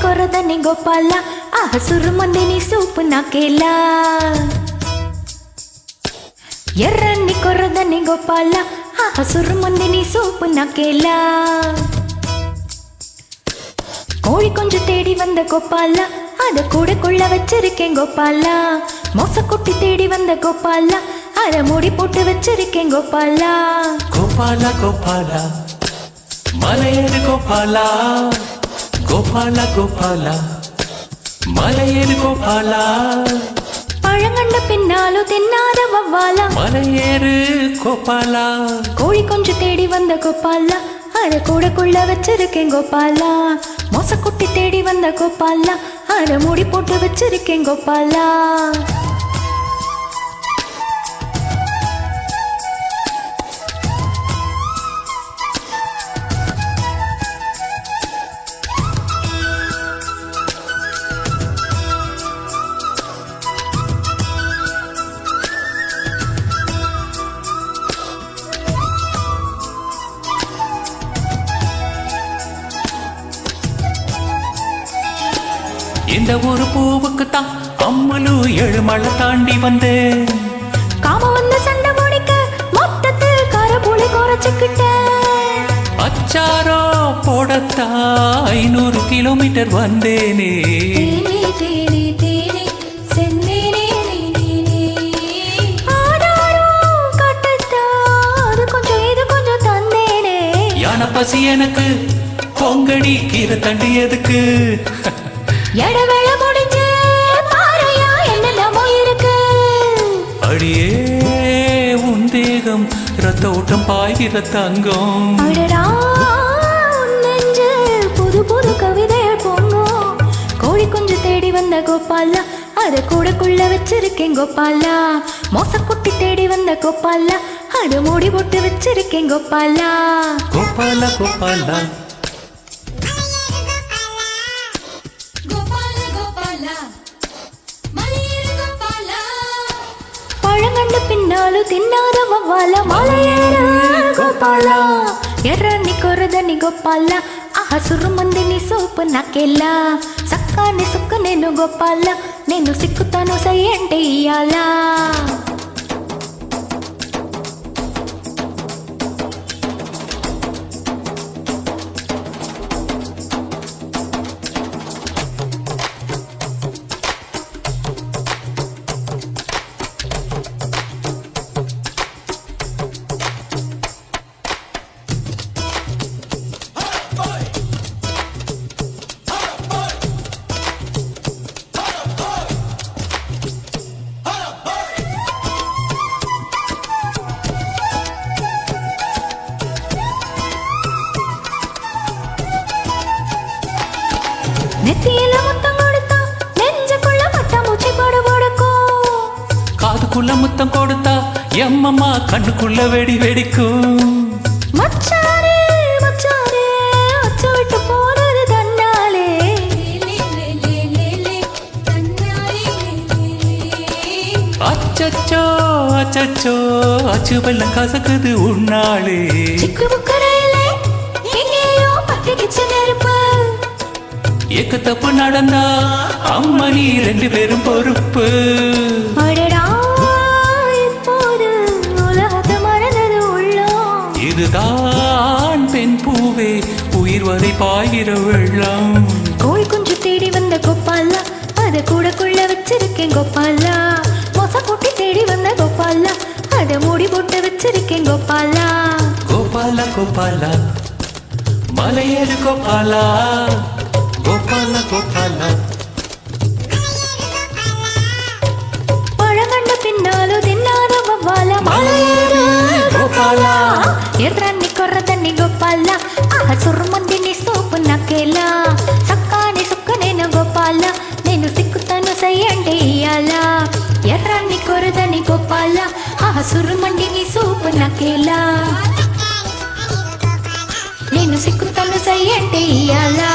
కొరదని గోపాల ఆ హసురు మందిని సూపు నాకేలా ఎర్రన్ని కొరదని గోపాల ఆ హసురు మందిని సూపు నాకేలా கோழி கொஞ்சம் தேடி வந்த கோபாலா அத கூட கொள்ள வச்சிருக்கேன் கோபாலா மோசக்குட்டி தேடி வந்த கோபாலா அத மூடி போட்டு வச்சிருக்கேன் கோபாலா கோபால கோபால மலையேறு கோபால கோபால கோபால. மலையேறு கோபால. பழங்கண்ட பின்னாலும் தின்னாத வவ்வாலா மலையேறு கோபால. கோழி கொஞ்சம் தேடி வந்த கோபாலா. அத கூட கொள்ள வச்சிருக்கேன் கோபாலா. மோசக்குட்டி தேடி வந்த கோபாலா. அத மூடி போட்டு வச்சிருக்கேன் கோபாலா. இந்த ஒரு பூவுக்கு தான் அம்மலு ஏழுமலை தாண்டி வந்தேன் காம வந்த சண்டை முடிக்க மொத்தத்தில் கரபுளி குறைச்சுக்கிட்டேன் அச்சாரோ போடத்தா ஐநூறு கிலோமீட்டர் வந்தேனே. பசி எனக்கு பொங்கடி கீரை தண்டி எதுக்கு எடவேள முடிஞ்சு பாறையா என்னென்னமோ இருக்கு அடியே உன் தேகம் ரத்த ஓட்டம் பாய்கிற தங்கம். நெஞ்சு புது புது கவிதைகள் பொங்கும் கோழி குஞ்சு தேடி வந்த கோபாலா அத கூடக்குள்ள வச்சிருக்கேன் கோபாலா. மோசக்குட்டி தேடி வந்த கோபாலா அது மூடி போட்டு வச்சிருக்கேன் கோபாலா. கோபால கோபாலா. తిన్నాలు తిన్నారు వాళ్ళ మాల గోపాల ఎర్రని కొరదని గోపాల హసురు మందిని సోపు నాకెలా? సక్కాని సుక్క నేను గొప్పాల నేను సిక్కుతాను సై అంటే ఇయ్యాలా? நெத்தியில முத்தம் கொடுத்தா நெஞ்சுக்குள்ள பட்ட மூச்சு போடு கொடுக்கும் காதுக்குள்ள முத்தம் கொடுத்தா எம்மம்மா கண்ணுக்குள்ள வெடி வெடிக்கும். மச்சாரே மச்சாரே அச்சு விட்டு போனது தன்னாலே. அச்சச்சோ கசக்குது உன்னாலே. ஏக்க தப்பு நடந்தா அம்மா நீ ரெண்டு பேரும் பொறுப்பு. இதுதான் பெண் பூவே உயிர் வரை பாய்கிற வெள்ளம். கோழி குஞ்சு தேடி வந்த கோபாலா அத கூடக்குள்ள வச்சிருக்கேன் கோபாலா. மொச குட்டி தேடி வந்த கோபாலா அத மூடி போட்டு வச்சிருக்கேன் கோபாலா. கோபால கோபால மலையேறு கோபாலா. గోపాల గోపాల. పడగండు పిన్నాలు తిన్నాను గోపాల గోపాల. ఎర్రన్ని కొర్రదన్ని గోపాల. సుర్రుముందిని సోపు నాకేలా సక్కాని సుక్క నేను గోపాల. నేను సిక్కుతాను సై ఇయ్యాలా ఇయ్యాల. ఎర్రాన్ని కొరదని గోపాల. ఆ సుర్రుమండిని సోపు నాకేలా నేను సిక్కుతాను సై అంటే ఇయ్యాలా.